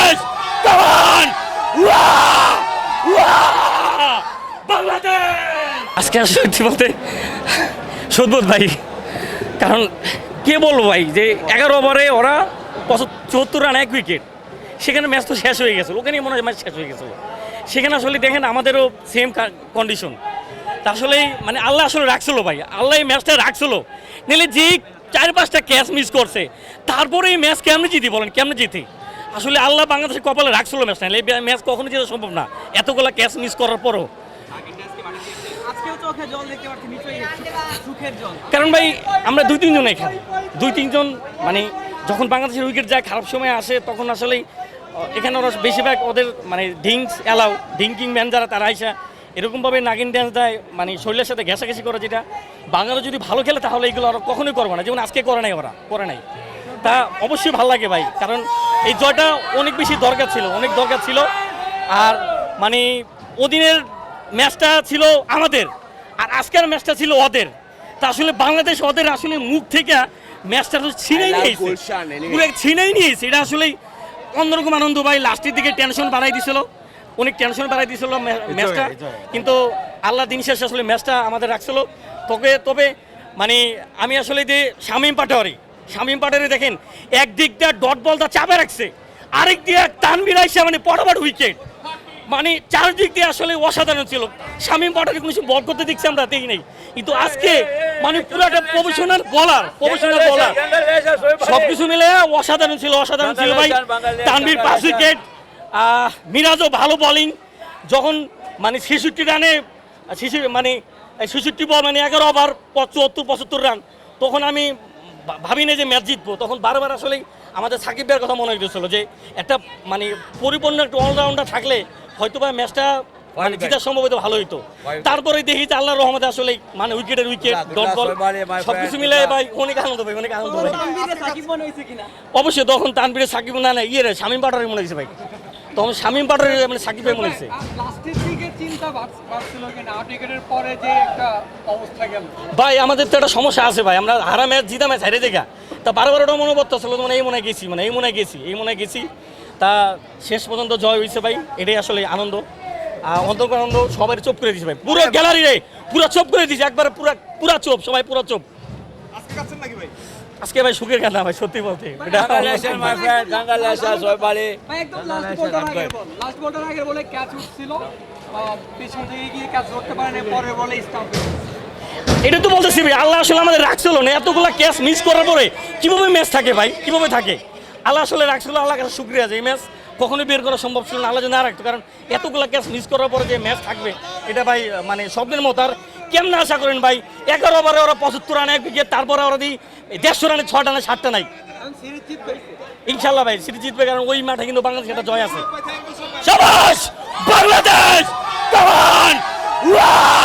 বাংলাদেশ! কামান বাংলাদেশ আজকে আসলে সত্যি বলতে সদবোধ ভাই। কারণ কে বলব ভাই যে এগারো ওভারে ওরা চুয়াত্তর রান, এক উইকেট সেখানে ম্যাচ তো শেষ হয়ে গেছে। ওখানেই মনে হয় ম্যাচ শেষ হয়ে গেছে। সেখানে আসলে দেখেন আমাদেরও সেম কন্ডিশন আসলে মানে আল্লাহ আসলে রাখছিল ভাই। আল্লাহ এই ম্যাচটা রাখছিল। নিলে যে চার পাঁচটা ক্যাচ মিস করছে, তারপরে এই ম্যাচ কেমনে জিতি বলেন? কেমনে জিতি? আসলে আল্লাহ বাংলাদেশের কপালে রাখছিল ম্যাচটা নাহলে এই ম্যাচ কখনো জেতা সম্ভব না। এতগুলা ক্যাচ মিস করার পরও। কারণ ভাই আমরা দুই তিনজন এখানে। দুই তিনজন মানে যখন বাংলাদেশের উইকেট যায় খারাপ সময় আসে তখন আসলে এখানে ওরা বেশিরভাগ ওদের মানে ড্রিঙ্কস অ্যালাউ ড্রিঙ্কিং ম্যান যারা তারা আইসা এরকমভাবে নাগিন ড্যান্স দেয় মানে শরীরের সাথে ঘেঁষাঘেঁষি করে যেটা। বাংলাদেশ যদি ভালো খেলে তাহলে এগুলো ওরা কখনোই করবে না। যেমন আজকে করে নাই ওরা করে নাই। তা অবশ্যই ভালো লাগে ভাই কারণ এই জয়টা অনেক বেশি দরকার ছিল অনেক দরকার ছিল। আর মানে ওদিনের ম্যাচটা ছিল আমাদের আর আজকের ম্যাচটা ছিল ওদের। তা আসলে বাংলাদেশ ওদের আসলে মুখ থেকে ম্যাচটা তো ছিনেই নিয়েছে। পুরো ছিনেই নিয়েছে। এটা আসলে অন্যরকম আনন্দ ভাই লাস্টের দিকে টেনশন বাড়াই দিছিল। অনেক টেনশন বাড়াই দিছিল ম্যাচটা। কিন্তু আল্লাহ দিন শেষে আসলে ম্যাচটা আমাদের রাখছিল। তবে তবে মানে আমি আসলে যে শামীম পাটোয়ারি শামীম পাটারে দেখেন একদিক দিয়ে ডট বলটা চাপে রাখছে আরেক দিয়ে তানবির আইসা মানে পটাপট উইকেট মানে চারদিক দিয়ে আসলে অসাধারণ ছিল। শামীম পাটারি কোনো সময় বল করতে দেখছি আমরা দেখি নাই। কিন্তু আজকে মানে পুরো একটা প্রফেশনাল বলার প্রফেশনাল বলার সবকিছু মিলে অসাধারণ ছিল অসাধারণ ছিল ভাই। তানভীর পাঁচ উইকেট মিরাজও ভালো বলিং যখন মানে ছেষট্টি রানে শিশু মানে ছেষট্টি বল মানে এগারো ওভার চুয়াত্তর পঁচাত্তর রান তখন আমি ভা- ভাবিনি যে ম্যাচ জিতবো তখন বারবার আসলে আমাদের সাকিব ভাইয়ের কথা মনে হয়েছিল যে একটা মানে পরিপূর্ণ একটা অলরাউন্ডার থাকলে হয়তো বা ম্যাচটা মানে জিতার সম্ভব হয়তো ভালো হইতো। তারপরে দেখি যে আল্লাহর রহমতে আসলে মানে উইকেটের উইকেট ডট বল সবকিছু মিলে ভাই অনেক আনন্দ ভাই অনেক আনন্দ ভাই তানভীরে সাকিব মনে অবশ্যই তখন তানবিরে সাকিব না না ইয়ে রে শামীম পাটারি মনে হয়েছে ভাই। তখন শামীম পাটারি মানে সাকিব ভাই মনে হয়েছে। লাস্টের দিকে চিন্তা বাড়ছিল কিনা আট উইকেটের পরে যে একটা অবস্থা গেল। ভাই আমাদের তো একটা সমস্যা আছে ভাই আমরা হারা ম্যাচ জিতা ম্যাচ হারে দেখা। তা বারবার ওটা মনে পড়তে আসলে মানে এই মনে হয় গেছি মানে এই মনে হয় গেছি এই মনে হয় গেছি। তা শেষ পর্যন্ত জয় হয়েছে ভাই এটাই আসলে আনন্দ। আর অন্তর্ক আনন্দ সবাই চোপ করে দিছে ভাই। পুরো গ্যালারি রে পুরো চোপ করে দিছে একবারে পুরো পুরো চোপ সবাই পুরো চোপ। আজকে কাছেন নাকি ভাই? আজকে ভাই সুখের গান ভাই সত্যি বলতে। লাস্ট বলটার বল ক্যাচ উঠছিল। পেছন থেকে গিয়ে ক্যাচ ধরতে পারেন পরে বলে স্টাম্প এটা তো বলতেছি ভাই আল্লাহ আসলে আমাদের রাখছিল না। এতগুলো ক্যাচ মিস করার পরে কীভাবে ম্যাচ থাকে ভাই? কীভাবে থাকে? আল্লাহ আসলে রাখছিল আল্লাহ কাছে শুক্রিয়া যে এই ম্যাচ কখনোই বের করা সম্ভব ছিল না। আল্লাহ না রাখতো কারণ এতগুলো ক্যাচ মিস করার পরে যে ম্যাচ থাকবে এটা ভাই মানে স্বপ্নের মতো। আর কেমন আশা করেন ভাই এগারো ওভারে ওরা পঁচাত্তর রানে এক উইকেট তারপরে ওরা দিই দেড়শো রানে ছটা না সাতটা নাই। ইনশাল্লাহ ভাই সিরিজ জিতবে কারণ ওই মাঠে কিন্তু বাংলাদেশ একটা জয় আছে। সাবাস! ¡Bangladesh! ¡Come on! ¡Wah!